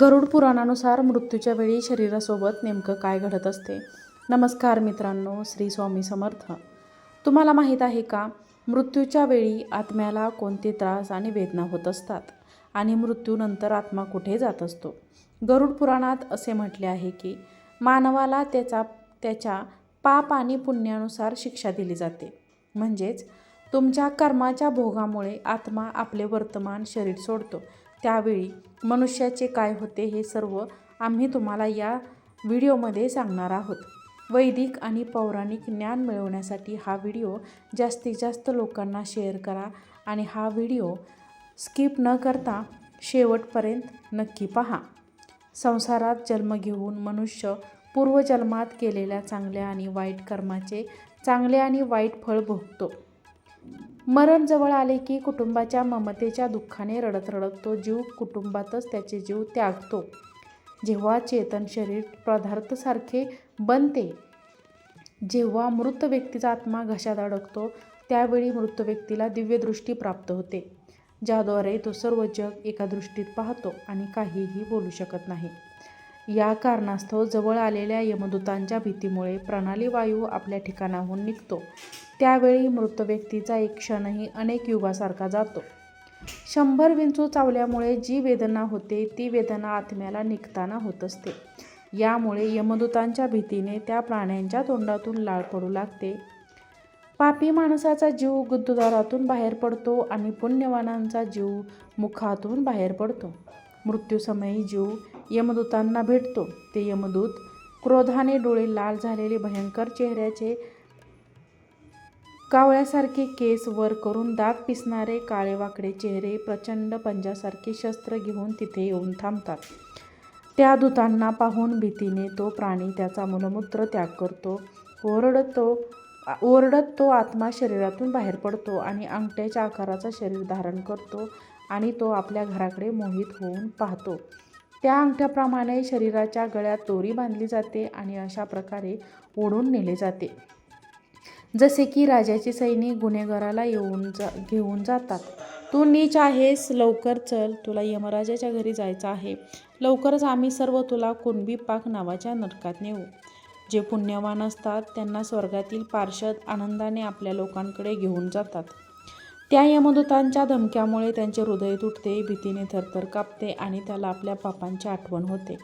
गरुड पुराणानुसार मृत्यूच्या वेळी शरीरासोबत नेमकं काय घडत असते? नमस्कार मित्रांनो श्री स्वामी समर्थ. तुम्हाला माहीत आहे का? मृत्यूच्या वेळी आत्म्याला कोणते त्रास आणि वेदना होत असतात आणि मृत्यूनंतर आत्मा कुठे जात असतो? गरुड पुराणात असे म्हटले आहे की मानवाला त्याचा त्याच्या पाप आणि पुण्यानुसार शिक्षा दिली जाते. म्हणजेच तुमच्या कर्माच्या भोगामुळे आत्मा आपले वर्तमान शरीर सोडतो त्यावेळी मनुष्याचे काय होते हे सर्व आम्ही तुम्हाला या व्हिडिओमध्ये सांगणार आहोत. वैदिक आणि पौराणिक ज्ञान मिळवण्यासाठी हा व्हिडिओ जास्तीत जास्त लोकांना शेअर करा आणि हा व्हिडिओ स्किप न करता शेवटपर्यंत नक्की पहा. संसारात जन्म घेऊन मनुष्य पूर्वजन्मात केलेल्या चांगल्या आणि वाईट कर्माचे चांगले आणि वाईट फळ भोगतो. मरण जवळ आले की कुटुंबाच्या ममतेच्या दुःखाने रडत रडत तो जीव कुटुंबातच त्याचे जीव त्यागतो. जेव्हा चेतन शरीर पदार्थसारखे बनते जेव्हा मृत व्यक्तीचा आत्मा घशात अडकतो त्यावेळी मृत व्यक्तीला दिव्यदृष्टी प्राप्त होते ज्याद्वारे तो सर्व जग एका दृष्टीत पाहतो आणि काहीही बोलू शकत नाही. या कारणास्तव जवळ आलेल्या यमदूतांच्या भीतीमुळे प्रणाली वायू आपल्या ठिकाणाहून निघतो. त्यावेळी मृत व्यक्तीचा एक क्षणही अनेक युगासारखा जातो. शंभर विंचू चावल्यामुळे जी वेदना होते ती वेदना आत्म्याला निघताना होत असते. यामुळे यमदूतांच्या भीतीने त्या प्राण्यांच्या तोंडातून लाळ पडू लागते. पापी माणसाचा जीव गुद्दुदारातून बाहेर पडतो आणि पुण्यवानांचा जीव मुखातून बाहेर पडतो. मृत्यूसमयी जीव यमदूतांना भेटतो. ते यमदूत क्रोधाने डोळे लाल झालेले भयंकर चेहऱ्याचे कावळ्यासारखे केस वर करून दात पिसणारे काळेवाकडे चेहरे प्रचंड पंजासारखे शस्त्र घेऊन तिथे येऊन थांबतात. त्या दूतांना पाहून भीतीने तो प्राणी त्याचा मूलमूत्र त्याग करतो. ओरडतो ओरडत तो आत्मा शरीरातून बाहेर पडतो आणि अंगठ्याच्या आकाराचा शरीर धारण करतो आणि तो आपल्या घराकडे मोहित होऊन पाहतो. त्या अंगठ्याप्रमाणे शरीराच्या गळ्यात दोरी बांधली जाते आणि अशा प्रकारे ओढून नेले जाते. जसे की राजाचे सैनिक गुन्हेगाराला येऊन जा घेऊन जातात. तू नीच आहेस लवकर चल तुला यमराजाच्या घरी जायचं आहे. लवकरच आम्ही सर्व तुला कुणबी पाक नावाच्या नरकात नेऊ जे पुण्यवान असतात त्यांना स्वर्गातील पार्षद आनंदाने आपल्या लोकांकडे घेऊन जातात. त्या यमदूतांच्या धमक्यामुळे त्यांचे हृदय तुटते भीतीने थरथर कापते आणि त्याला आपल्या पापांची आठवण होते.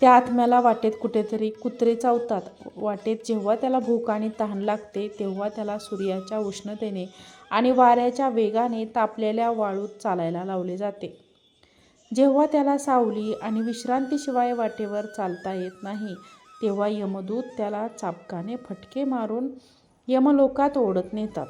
त्या आत्म्याला वाटेत कुठेतरी कुत्रे चावतात. वाटेत जेव्हा त्याला भूक आणि तहान लागते तेव्हा त्याला सूर्याच्या उष्णतेने आणि वाऱ्याच्या वेगाने तापलेल्या वाळूत चालायला लावले जाते. जेव्हा त्याला सावली आणि विश्रांतीशिवाय वाटेवर चालता येत नाही तेव्हा यमदूत त्याला चापकाने फटके मारून यमलोकात ओढत नेतात.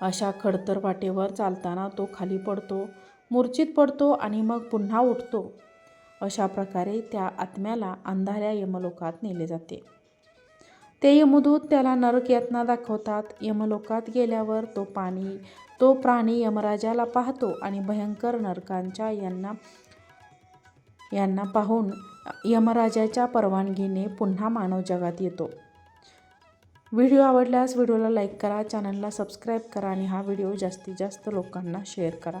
अशा खडतर वाटेवर चालताना तो खाली पडतो मूर्छित पडतो आणि मग पुन्हा उठतो. अशा प्रकारे त्या आत्म्याला अंधाऱ्या यमलोकात नेले जाते. ते यमदूत त्याला नरक यातना दाखवतात. यमलोकात गेल्यावर तो पाणी तो प्राणी यमराजाला पाहतो आणि भयंकर नरकांच्या यांना यांना पाहून यमराजाच्या परवानगीने पुन्हा मानव जगात येतो. व्हिडिओ आवडल्यास व्हिडिओला लाईक करा चॅनलला सबस्क्राईब करा आणि हा व्हिडिओ जास्तीत जास्त लोकांना शेअर करा.